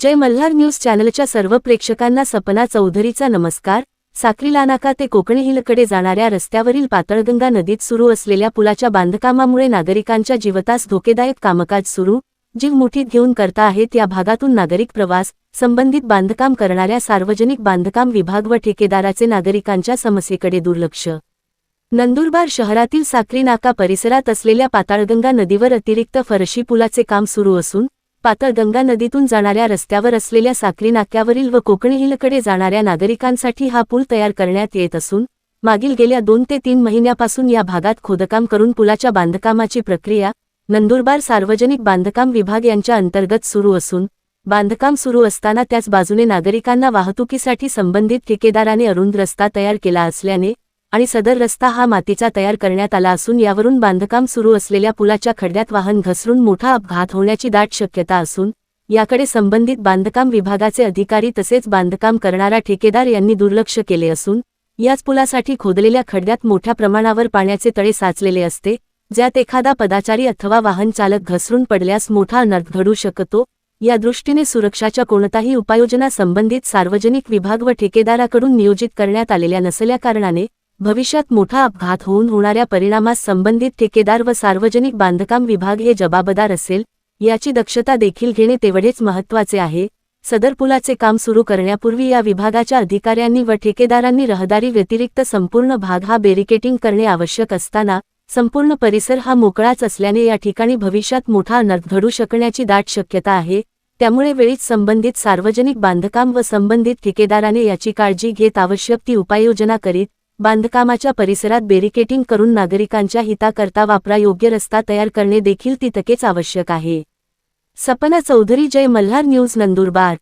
जय Malhar news चॅनलच्या सर्व प्रेक्षकांना सपना चौधरीचा नमस्कार. साक्रीला नाका ते कोकणी हिलकडे जाणाऱ्या रस्त्यावरील पातळगंगा नदीत सुरू असलेल्या पुलाच्या बांधकामामुळे नागरिकांच्या जीवतास धोकेदायक कामकाज सुरू. जीव मुठीत घेऊन करता आहेत या भागातून नागरिक प्रवास संबंधित बांधकाम करणाऱ्या सार्वजनिक बांधकाम विभाग व ठेकेदाराचे नागरिकांच्या समस्येकडे दुर्लक्ष. नंदुरबार शहरातील साक्री नाका परिसरात असलेल्या पाताळगंगा नदीवर अतिरिक्त फरशी पुलाचे काम सुरू असून पाताळगंगा नदीतून जाणाऱ्या रस्त्यावर असलेल्या साक्री नाक्यावरील व कोकणी हिलकडे जाणाऱ्या नागरिकांसाठी हा पूल तयार करण्यात येत असून मागील गेल्या दोन ते तीन महिन्यापासून या भागात खोदकाम करून पुलाच्या बांधकामाची प्रक्रिया नंदुरबार सार्वजनिक बांधकाम विभाग यांच्या अंतर्गत सुरू असून बांधकाम सुरू असताना त्याच बाजूने नागरिकांना वाहतुकीसाठी संबंधित ठेकेदाराने अरुंद रस्ता तयार केला असल्याने आणि सदर रस्ता हा मातीचा तयार करण्यात आला असून यावरून बांधकाम सुरू असलेल्या पुलाच्या खड्ड्यात वाहन घसरून मोठा अपघात होण्याची दाट शक्यता असून याकडे संबंधित बांधकाम विभागाचे अधिकारी तसेच बांधकाम करणारा ठेकेदार यांनी दुर्लक्ष केले असून याच पुलासाठी खोदलेल्या खड्ड्यात मोठ्या प्रमाणावर पाण्याचे तळे साचलेले असते ज्यात एखादा पदाचारी अथवा वाहन चालक घसरून पडल्यास मोठा अनर्थ घडू शकतो. या दृष्टीने सुरक्षाच्या कोणताही उपाययोजना संबंधित सार्वजनिक विभाग व ठेकेदाराकडून नियोजित करण्यात आलेल्या नसल्याकारणाने भविष्यात मोठा अपघात होऊन होणाऱ्या परिणामास संबंधित ठेकेदार व सार्वजनिक बांधकाम विभाग हे जबाबदार असेल याची दक्षता देखील घेणे तेवढेच महत्त्वाचे आहे. सदर पुलाचे काम सुरू करण्यापूर्वी या विभागाच्या अधिकाऱ्यांनी व ठेकेदारांनी रहदारी व्यतिरिक्त संपूर्ण भाग हा बेरिकेटिंग करणे आवश्यक असताना संपूर्ण परिसर हा मोकळाच असल्याने या ठिकाणी भविष्यात मोठा अनर्थ घडू शकण्याची दाट शक्यता आहे. त्यामुळे वेळीच संबंधित सार्वजनिक बांधकाम व संबंधित ठेकेदाराने याची काळजी घेत आवश्यक ती उपाययोजना करीत बांधकामाच्या परिसरात बेरिकेटिंग करून नागरिकांच्या हिताकरता वापरायोग्य रस्ता तयार करणे देखील तितकेच आवश्यक आहे. सपना चौधरी जय मल्हार न्यूज नंदुरबार.